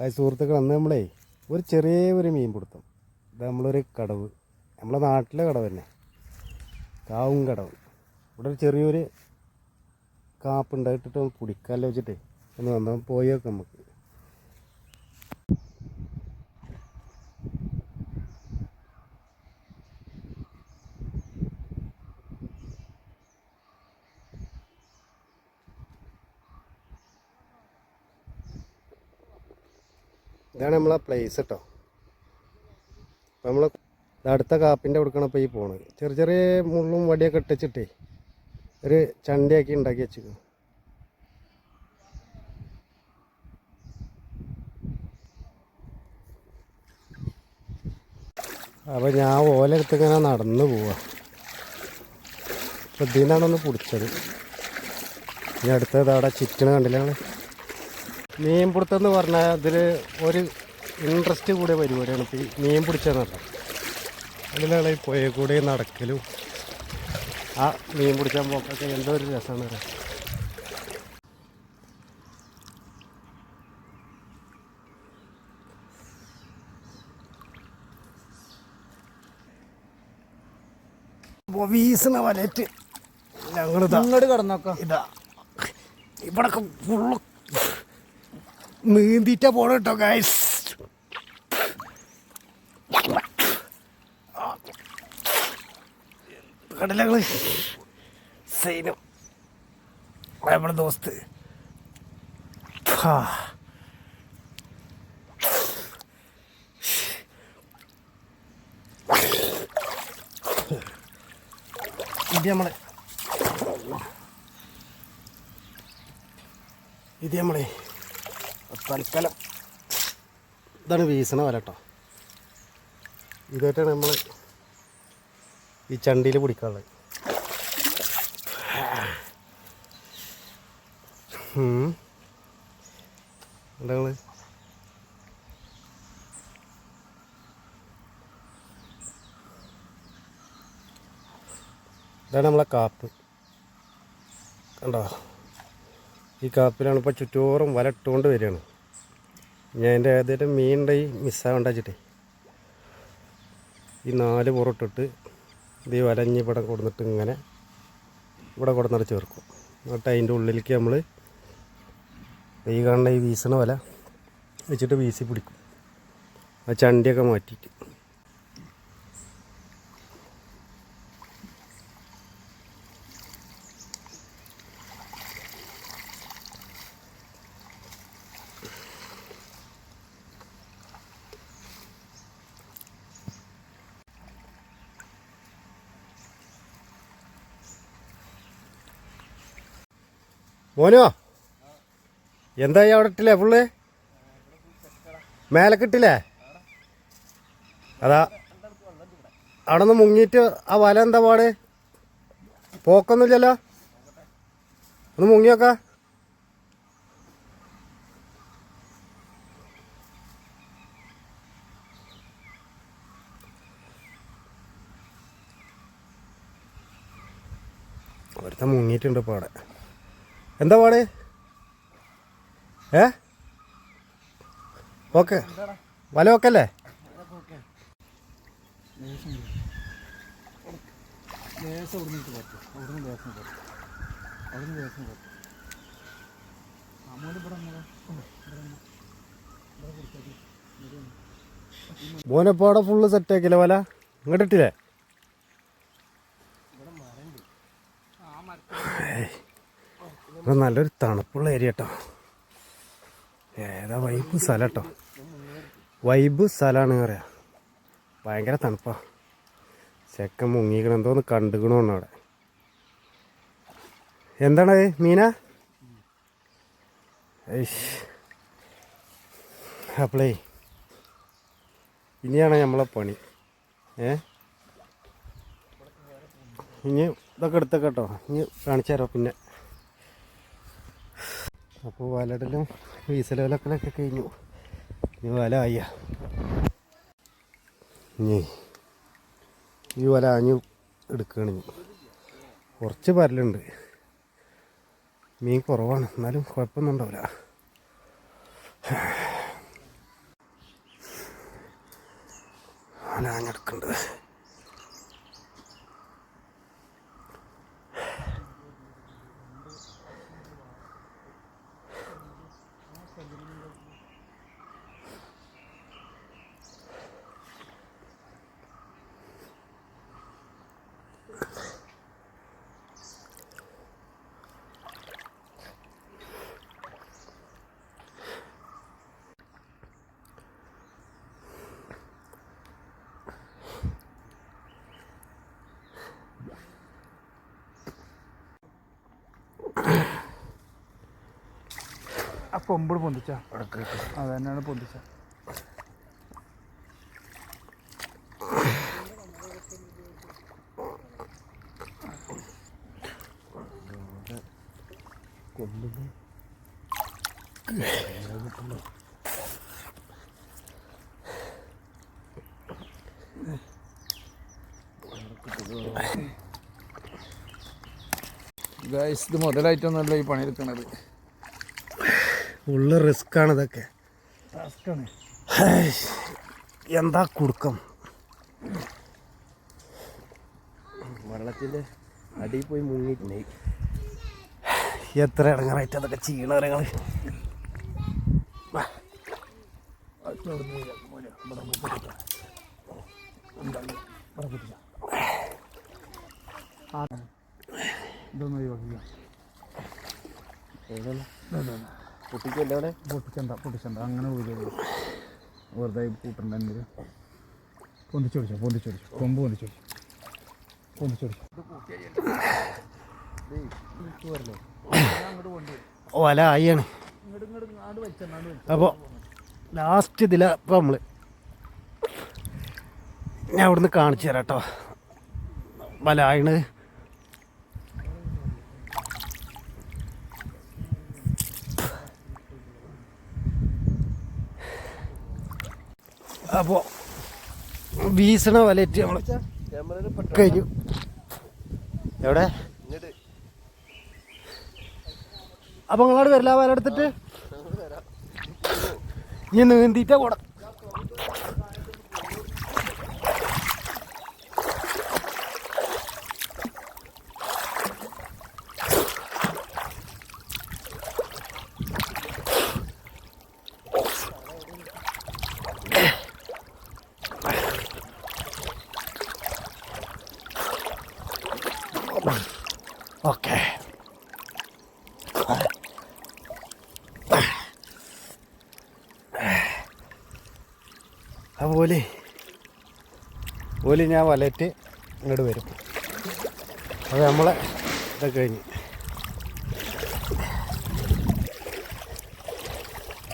അത് സുഹൃത്തുക്കൾ അന്ന് നമ്മളേ ഒരു ചെറിയ ഒരു മീൻ പിടുത്തം. ഇത് നമ്മളൊരു കടവ്. നമ്മളെ നാട്ടിലെ കടവ് തന്നെ. കാവും കടവ്. ഇവിടെ ഒരു ചെറിയൊരു കാപ്പ് ഉണ്ടായിട്ടിട്ട് വെച്ചിട്ട് പിടിക്കാമല്ലോ വെച്ചിട്ടേ. ഒന്ന് വന്നാൽ പോയി നമുക്ക്. ഇതാണ് നമ്മളെ പ്ലേസ് കേട്ടോ നമ്മൾ അടുത്ത കാപ്പിന്റെ കൊടുക്കണം ഇപ്പോൾ ഈ പോണത്. ചെറിയ ചെറിയ മുള്ളും വടിയൊക്കെ ഇട്ടിച്ചിട്ടേ ഒരു ചണ്ടിയാക്കി ഉണ്ടാക്കി വെച്ചിരുന്നു അപ്പോൾ ഞാൻ ഓല എടുത്ത് ഇങ്ങനെ നടന്നു പോവാ. അപ്പോൾ ഒന്ന് പിടിച്ചത്. ഇനി അടുത്തത് അവിടെ ചിറ്റണ കണ്ടില്ല മീൻ എന്ന് പറഞ്ഞാൽ ഇതിൽ ഒരു ഇൻട്രസ്റ്റ് കൂടിയ പരിപാടിയാണ്. ഇപ്പോൾ ഈ മീൻ പിടിച്ചതെന്ന് പറഞ്ഞാൽ അതിലാണ് ഈ പുഴയിൽ കൂടെ നടക്കലും. ആ മീൻ പിടിച്ചാൽ പോക്കൊക്കെ എന്തോ ഒരു രസമാണ് പറയാം വീസണ വലറ്റ് ഞങ്ങൾ ഇങ്ങോട്ട് കിടന്നോക്കാം. ഇതാ. ഇവിടൊക്കെ ഫുള്ള് നീന്തിട്ട പോണ കേട്ടോ ഗൈസ് കടലകൾ. സൈനും നമ്മുടെ ദോസ്ത്. ഇത് നമ്മളെ. ഇത് നമ്മളെ. തൽക്കാലം. ഇതാണ് വീസണ വല കേട്ടോ ഇതായിട്ടാണ് നമ്മൾ ഈ ചണ്ടിയിൽ പിടിക്കാനുള്ളത്. ഉം. എന്താ ഇതാണ് നമ്മളെ കാപ്പ്. കണ്ടോ? ഈ കാപ്പിലാണ് ഇപ്പോൾ ചുറ്റോറും വല ഇട്ടുകൊണ്ട് വരികയാണ്. ഞാൻ എന്റെ ആദ്യമായിട്ട് മീൻ ഉണ്ടായി മിസ്സാവണ്ട വെച്ചിട്ടേ. ഈ നാല് പുറട്ടിട്ട് ഇത് ഈ വലഞ്ഞ് ഇവിടെ കൊടുന്നിട്ട് ഇങ്ങനെ ഇവിടെ കൊടുന്നിട്ട് ചേർക്കും എന്നിട്ട് അതിന്റെ ഉള്ളിലേക്ക് നമ്മൾ ഈ കാണുന്ന ഈ വീസണ വല വെച്ചിട്ട് വീസി പിടിക്കും. ആ ചണ്ടിയൊക്കെ മാറ്റിയിട്ട്. മോനോ? എന്തായി അവിടെ ഇട്ടില്ലേ ഫുള്ള്? മേലെ കിട്ടില്ലേ അതാ അവിടെ നിന്ന് മുങ്ങിയിട്ട് ആ വല എന്താ പാട്? പോക്കൊന്നുമില്ലല്ലോ? ഒന്ന് മുങ്ങി നോക്ക ഒരുത്ത മുങ്ങിയിട്ടുണ്ട് ഇപ്പോൾ അവിടെ. എന്താ പാട്? ഏ? ഓക്കെ. വല ഓക്കല്ലേ മോനപ്പാടെ ഫുള്ള് സെറ്റാക്കില്ല വല? ഇങ്ങോട്ടിട്ടില്ലേ. ഇവിടെ നല്ലൊരു തണുപ്പുള്ള ഏരിയ കേട്ടോ ഏതാ വൈബ് സ്ഥലം കേട്ടോ വൈബ് സ്ഥലമാണ് പറയാ. ഭയങ്കര തണുപ്പാ. ചെക്കൻ മുങ്ങിക്കണം എന്തോന്ന് കണ്ടുകണോണ്ട് അവിടെ. എന്താണ് മീന. അപ്പളേ ഇനിയാണ് നമ്മളെ പണി. ഏ? ഇനി ഇതൊക്കെ എടുത്തൊക്കെ കേട്ടോ. ഇനി കാണിച്ചു തരാം പിന്നെ. അപ്പോൾ വലടലും വീസലുകളൊക്കെ കഴിഞ്ഞു. ഈ വല ആയ. ഈ വല ആഞ്ഞു എടുക്കുകയാണ് കുറച്ച് പരലുണ്ട്. മീൻ കുറവാണ്. എന്നാലും കുഴപ്പമൊന്നുണ്ടാവില്ല വല ആഞ്ഞെടുക്കേണ്ടത് കൊമ്പിട് പൊന്തിച്ച? അത് തന്നെയാണ് പൊന്തിച്ച. ഗൈസ് ഇത് മുതലായിട്ടൊന്നുമല്ല ഈ പണിയെടുക്കണത്. ഉള്ള റിസ്ക്കാണ് ഇതൊക്കെ. എന്താ കുടുക്കം? വെള്ളത്തിന്റെ അടിയിൽ പോയി മുങ്ങിയിട്ടുണ്ടായി എത്ര ഇടങ്ങറായിട്ട് അതൊക്കെ ചെയ്യണ കാര്യങ്ങൾ ഇതൊന്നും ഒഴിവാക്കില്ല കുട്ടിക്കല്ലേ അവിടെ? പൊട്ടിച്ചണ്ട പൊട്ടിച്ചണ്ട അങ്ങനെ വീട് വെറുതെ കൂട്ടണ്ട പൊന്തിച്ചോടിച്ചോ പൊന്തിച്ചോടിച്ചോ കൊമ്പ് പൊന്തിച്ചോടിച്ചോ പൊന്തിച്ചോടിച്ചോ ഓല ആയിയാണ്. അപ്പോൾ ലാസ്റ്റ് ഇതില ഇപ്പം നമ്മൾ ഞാൻ അവിടുന്ന് കാണിച്ചു തരാം കേട്ടോ വല ആയണ്. അപ്പോൾ വീസണ വലയിട്ട് നമ്മൾ കഴിഞ്ഞു. എവിടെ? അപ്പൊ നിങ്ങളോട് വരില്ല വല എടുത്തിട്ട് ഇനി നീന്തിയിട്ടാ കൂടെ ഓക്കെ അതുപോലെ ഓലി ഞാൻ വലറ്റ് ഇങ്ങോട്ട് വരും. അത് നമ്മളെ ഇതൊക്കെ കഴിഞ്ഞ്.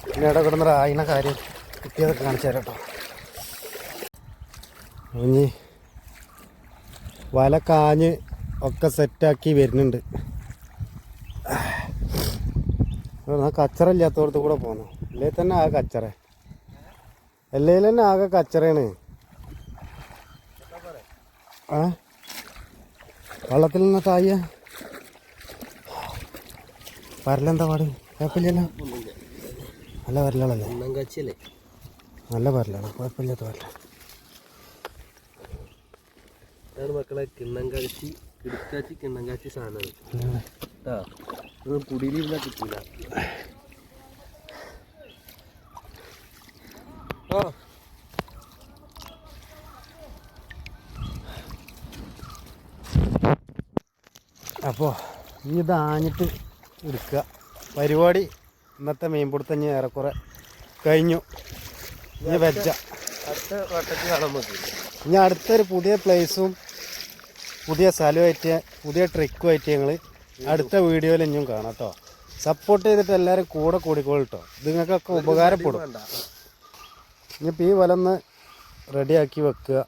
പിന്നെ ഇവിടെ കിടന്നൊരു ആയിന കാര്യം കിട്ടിയതൊക്കെ കാണിച്ചു തരാം കേട്ടോ ഇനി വല കാഞ്ഞ് ഒക്കെ സെറ്റാക്കി വരുന്നുണ്ട്. കച്ചറ ഇല്ലാത്തടത്ത് കൂടെ പോകണം ഇല്ലേ തന്നെ ആ കച്ചറ. അല്ലെങ്കിൽ തന്നെ ആകെ കച്ചറയാണ്. ആ? വള്ളത്തിൽ നിന്ന തായ വരലെന്താ പാട്? കുഴപ്പമില്ലല്ലോ? നല്ല വരലാണല്ലേ നല്ല വരലാണ്. കുഴപ്പമില്ലാത്ത വരല മക്കളെ കിണ്ണങ്കാച്ചി കിടുക്കാച്ചി കിണ്ണങ്കാച്ചി സാധനമാണ് സാധനം കുടിയിലിരുന്നാ കിട്ടില്ല ആ. അപ്പോൾ ഇനി ഇതാഞ്ഞിട്ട് എടുക്കുക. പരിപാടി ഇന്നത്തെ മീൻപിടുത്തം ഇനി ഏറെക്കുറെ കഴിഞ്ഞു. ഇനി വെച്ച അടുത്ത വട്ടത്തിൽ കാണാൻ പറ്റും ഇനി അടുത്തൊരു പുതിയ പ്ലേസും പുതിയ സ്ഥലമായിട്ട് പുതിയ ട്രിക്കുമായിട്ട് ഞങ്ങൾ അടുത്ത വീഡിയോയിൽ ഇനിയും കാണാം കേട്ടോ. സപ്പോർട്ട് ചെയ്തിട്ട് എല്ലാവരും കൂടെ കൂടിക്കോളൂ കേട്ടോ. ഇത് നിങ്ങൾക്കൊക്കെ ഉപകാരപ്പെടും. ഇനിയിപ്പോൾ ഈ വലന്ന് റെഡിയാക്കി വെക്കുക.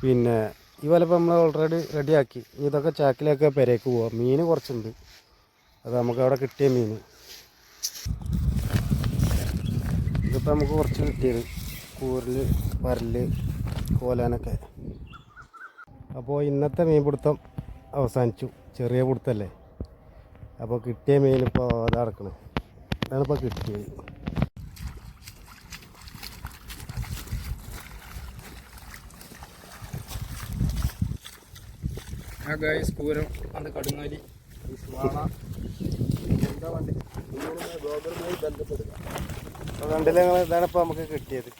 പിന്നെ ഈ വല ഇപ്പോൾ നമ്മൾ ഓൾറെഡി റെഡിയാക്കി. ഇതൊക്കെ ചാക്കിലൊക്കെ പെരേക്ക് പോവാം. മീൻ കുറച്ചുണ്ട്. അത് നമുക്ക് അവിടെ കിട്ടിയ മീൻ. ഇതിപ്പോൾ നമുക്ക് കുറച്ച് കിട്ടിയത് കൂരൽ പരൽ കോലാനൊക്കെ. അപ്പോൾ ഇന്നത്തെ മീൻ പിടുത്തം അവസാനിച്ചു. ചെറിയ പിടുത്തല്ലേ. അപ്പോൾ കിട്ടിയ മീൻ ഇപ്പോൾ അതാ കിടക്കണത് അതാണ് ഇപ്പോൾ കിട്ടിയത്. ആ ഗൈസ് പൂരം അത് കടുങ്ങാലി വാള എന്താ വണ്ടി നിങ്ങളുമായി ബ്ലോഗറുമായി ബന്ധപ്പെടുക അപ്പോൾ കണ്ടില്ല നിങ്ങൾ ഇതാണ് ഇപ്പോൾ നമുക്ക് കിട്ടിയത്.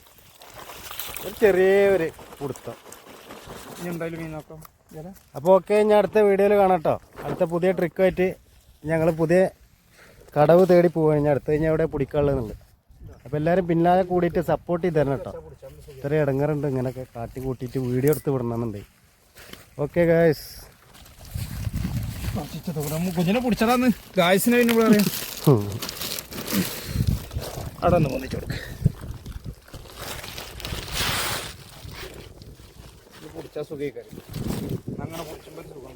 ഒരു ചെറിയ ഒരു കുടുത്തം ഇനി എന്തായാലും മീൻ നോക്കാം. അപ്പോൾ ഓക്കെ ഞാൻ അടുത്ത വീഡിയോയിൽ കാണാം കേട്ടോ അടുത്ത പുതിയ ട്രിക്കുമായിട്ട് ഞങ്ങൾ പുതിയ കടവ് തേടി പോവാണ്. ഞാൻ അടുത്ത് കഴിഞ്ഞാൽ അവിടെ പിടിക്കാനുള്ളതെന്നുണ്ട്. അപ്പോൾ എല്ലാവരും പിന്നാലെ കൂടിയിട്ട് സപ്പോർട്ട് ചെയ്ത് തരണം കേട്ടോ ഇത്രയും ഇടങ്ങറുണ്ട്. ഇങ്ങനെയൊക്കെ കാട്ടി കൂട്ടിയിട്ട് വീഡിയോ എടുത്ത് വിടണമെന്നുണ്ട്. ഓക്കെ ഗായ്സ് കുഞ്ഞിനെ പിടിച്ചതാന്ന് ഗായസിനെ പിന്നെ അറിയാം. അവിടെ ഒന്ന് വന്നിച്ചു കൊടുക്ക. പിടിച്ചാൽ സുഖമായി അങ്ങനെ പിടിച്ചുമ്പോൾ സുഖം